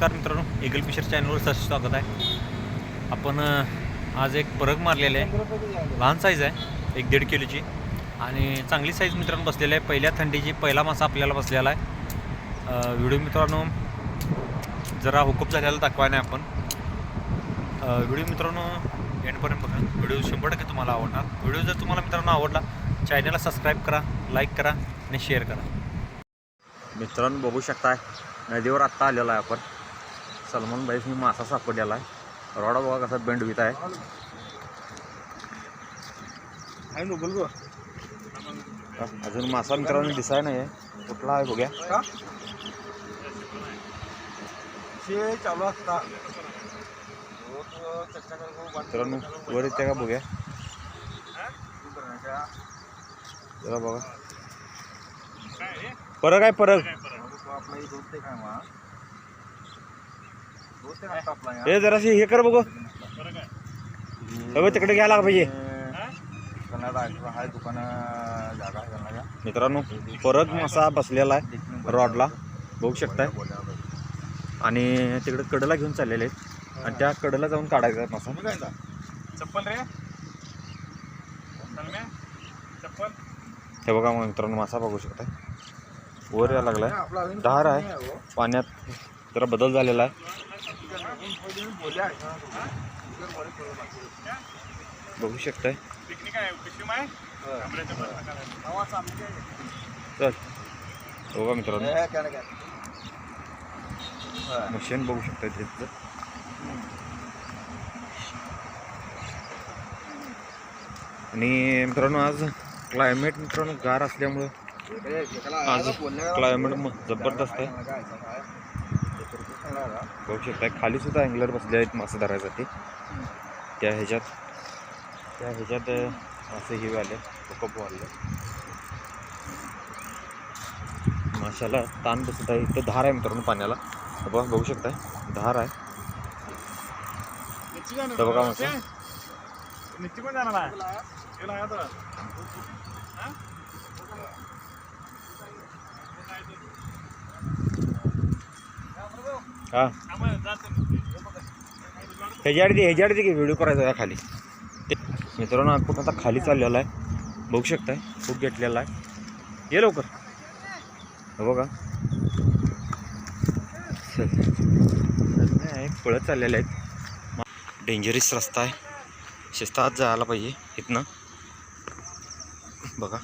नमस्कार मित्रांनो eagle fissure चॅनलवर सर स्वागत आहे. आपण आज एक परग मारलेले आहे. लहान साईज आहे एक दीड किलोची. आणि चांगली साईज मित्रांनो बसलेली आहे. पहिल्या थंडीची पहिला मासा आपल्याला बसलेला आहे. व्हिडिओ मित्रांनो जरा हुकूप झालेला दाखवा नाही आपण. व्हिडिओ मित्रांनो एंडपर्यंत बघा. व्हिडिओ शंभर टक्के तुम्हाला आवडणार. व्हिडिओ जर तुम्हाला मित्रांनो आवडला चॅनलला सबस्क्राईब करा लाईक करा आणि शेअर करा. मित्रांनो बघू शकताय. नदीवर आत्ता आलेलो आहे आपण. सलमान मी मासा सापडलेला आहे. रॉडा बघा कसा बेंड होत आहे. अजून मासा मित्रांनो दिसाय नाही आहे कुठला आहे बघूया. चालू असता मित्रांनो वर येते का बघूया. जरा बघा. परग आहे परग आपला हे हे जराशी हे कर बघू. सगळं तिकडे घ्यायला पाहिजे. मित्रांनो परग मासा बसलेला आहे रॉडला. बघू शकताय. आणि तिकडे कडला घेऊन चाललेले आहेत. आणि त्या कडला जाऊन काढायचा मासा. चप्पल रे. चप्पल. हे बघा मग मित्रांनो मासा बघू शकताय. वर यायला लागलाय. धार आहे. पाण्यात जरा बदल झालेला आहे. बघू शकताय. चल. बघा मित्रांनो? मशीन बघू शकताय तिथलं आणि मित्रांनो आज क्लायमेट मित्रांनो गार असल्यामुळं आज क्लायमेट जबरदस्त आहे. बघू शकता खाली सुद्धा अँगलर बसले आहेत मासे धरायसाठी. त्या ह्याच्यात त्या ह्याच्यात मासे हे आले कप वाढले माशाला ताण बसत आहे. इथं धार आहे मित्रांनो पाण्याला. बघा बघू शकताय धार आहे. तर बघा मासे निश्चित पण जाणार आहे गेला आहे आता. हा ह्याच्याआड दे ह्याच्याआड दे की व्हिडिओ करायचा आहे खाली ते मित्रांनो आपण आता खाली चाललेला आहे बघू शकताय खूप घेतलेला आहे ये लवकर बघा नाही पळत चाललेले आहेत डेंजरस रस्ता आहे शिस्तात जायला पाहिजे इथनं बघा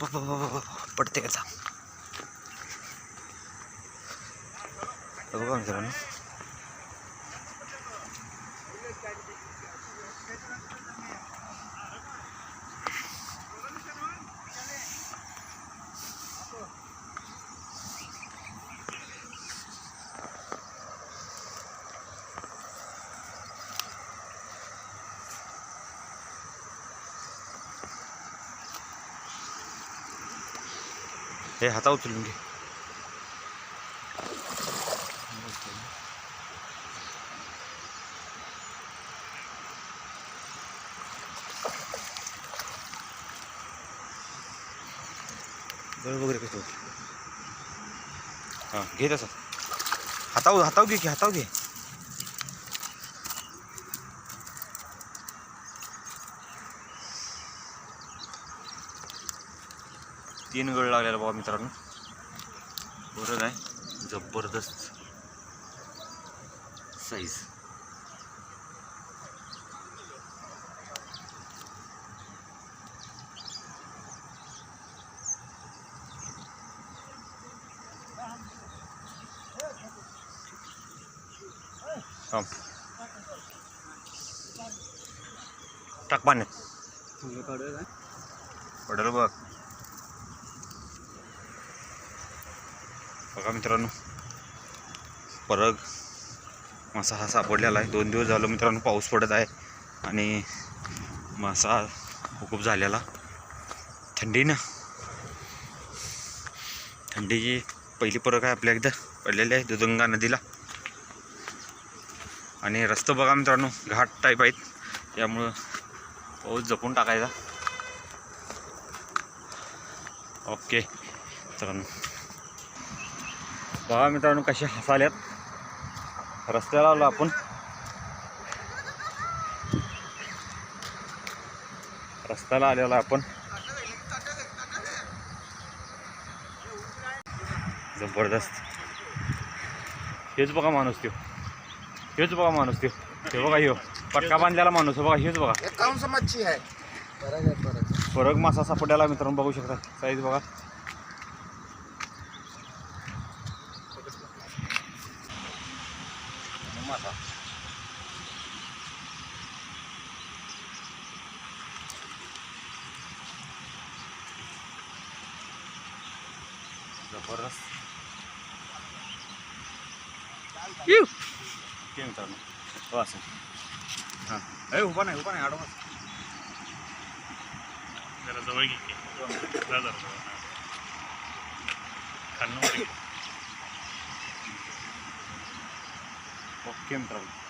ब- का ब- ब- ब- पडते का थांब. हे बघा मित्रांनो हे हाता उचलून घे जळ वगैरे कसं होतं? हां घे तसं. हाताव हाताव घे की हाताव घे. तीन गळ लागलेला बाबा मित्रांनो. बरं काय जबरदस्त साईज थांब टाक पाण्यात पडेल बघ बघा मित्रांनो परग मासा हा सापडलेला आहे दोन दिवस झालं मित्रांनो पाऊस पडत आहे आणि मासा खूप झालेला थंडी ना थंडीची पहिली परग आहे आपल्या एकदा पडलेली आहे दुधंगा नदीला आणि रस्ता बघा मित्रांनो घाट टाईप आहेत. त्यामुळं पाऊस जपून टाकायचा. ओके मित्रांनो बघा मित्रांनो कसे हसाल्यात रस्त्याला आलो आपण. रस्त्याला आलेलो आपण. जबरदस्त. हेच बघा माणूस त्यो. हेच बघा माणूस त्यो हे बघा ह्यो. पटका बांधलेला माणूस आहे बघा हेच बघा. मच्छी है परग है परग परग मासा सापडलेला मित्रांनो बघू शकता. साईज बघा. मासा. जबरदस्त. ओके मित्रांनो हो असं हां ए उभा नाही उभा नाही आडवा जरा जवळ घे की. जा जरा जवळ. खालनं वर घे. ओके मित्रांनो